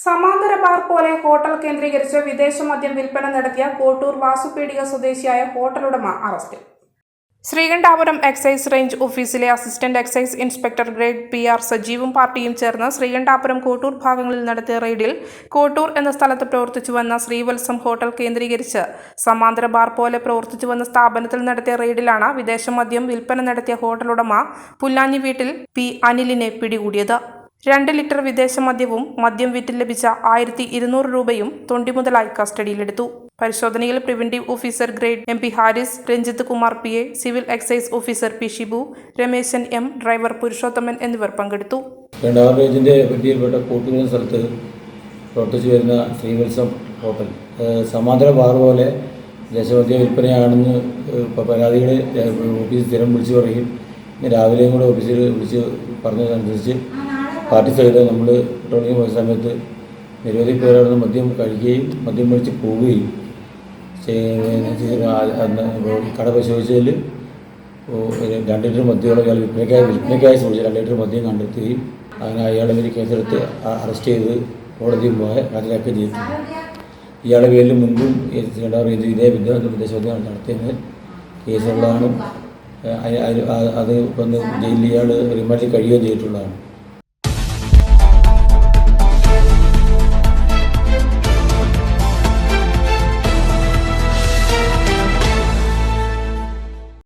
സമാന്തര ബാർ പോലെ ഹോട്ടൽ കേന്ദ്രീകരിച്ച് വിദേശ മദ്യം വിൽപ്പന നടത്തിയ കോട്ടൂർ വാസുപീടിക സ്വദേശിയായ ഹോട്ടൽ ഉടമ അറസ്റ്റിൽ ശ്രീകണ്ഠാപുരം എക്സൈസ് റേഞ്ച് ഓഫീസിലെ assistant excise inspector grade P R സജീവും പാർട്ടിയും ചേർന്ന് ശ്രീകണ്ഠാപുരം കോട്ടൂർ ഭാഗങ്ങളിൽ നടത്തിയ റെയ്ഡിൽ കോട്ടൂർ എന്ന സ്ഥലത്ത് പ്രവർത്തിച്ചു വന്ന ശ്രീവത്സം ഹോട്ടൽ കേന്ദ്രീകരിച്ച് സമാന്തര ബാർ പോലെ പ്രവർത്തിച്ചു വന്ന സ്ഥാപനത്തിൽ നടത്തിയ റെയ്ഡിലാണ് വിദേശ മദ്യം വിൽപ്പന നടത്തിയ ഹോട്ടലുടമ പുല്ലാഞ്ഞി വീട്ടിൽ പി അനിലിനെ പിടികൂടിയത്. രണ്ട് ലിറ്റർ വിദേശ മദ്യവും മദ്യം വിറ്റിൽ ലഭിച്ച ആയിരത്തി ഇരുന്നൂറ് രൂപയും തൊണ്ടിമുതലായി കസ്റ്റഡിയിലെടുത്തു. പരിശോധനയിൽ preventive officer grade M P Haris Ranjith Kumar P A civil excise officer P Shibu Rameshan M driver Purushothaman എന്നിവർ പങ്കെടുത്തു. സ്ഥലത്ത് വരുന്ന ശ്രീവത്സം ഹോട്ടൽ. സമാന്തര ബാർ പോലെ ദേശമദ്യ വിൽപ്പനയാണെന്ന് ഏഹ് പ- പരാതികൾ ഓഫീസിൽ സ്ഥിരം വിളിച്ചു പറയും. രാവിലെയും കൂടെ ഓഫീസിൽ വിളിച്ച് പറഞ്ഞതനുസരിച്ച് പാർട്ടി സഹിതം നമ്മൾ പെട്രോളിയം പോയ സമയത്ത് നിരവധി പേരവിടുന്ന് മദ്യം കഴിക്കുകയും മദ്യം മേടിച്ച് പോവുകയും ചെയ്ത- കട പരിശോധിച്ചതിൽ രണ്ട് ലിറ്റർ മദ്യമുള്ള അയാൾ വിൽപ്പനയ്ക്കായി വിൽപ്പനയ്ക്കായി സൂക്ഷിച്ച രണ്ട് ലിറ്റർ മദ്യം കണ്ടെത്തുകയും അങ്ങനെ അയാളെ പേര് കേസെടുത്ത് അറസ്റ്റ് ചെയ്ത് കോടതിയിൽ പോയ ഹാജരാക്കുകയും ചെയ്തിട്ടുണ്ട് ഇയാളെ പേരിൽ മുൻപും ഇതേ വിദ്യാഭ്യാസ വിദേശമദ്യം നടത്തിയത്. കേസുള്ളതാണ്. അത് വന്ന് ജയിലിൽ ഇയാൾ റിമാൻഡിൽ കഴിയുകയും ചെയ്തിട്ടുള്ളതാണ്.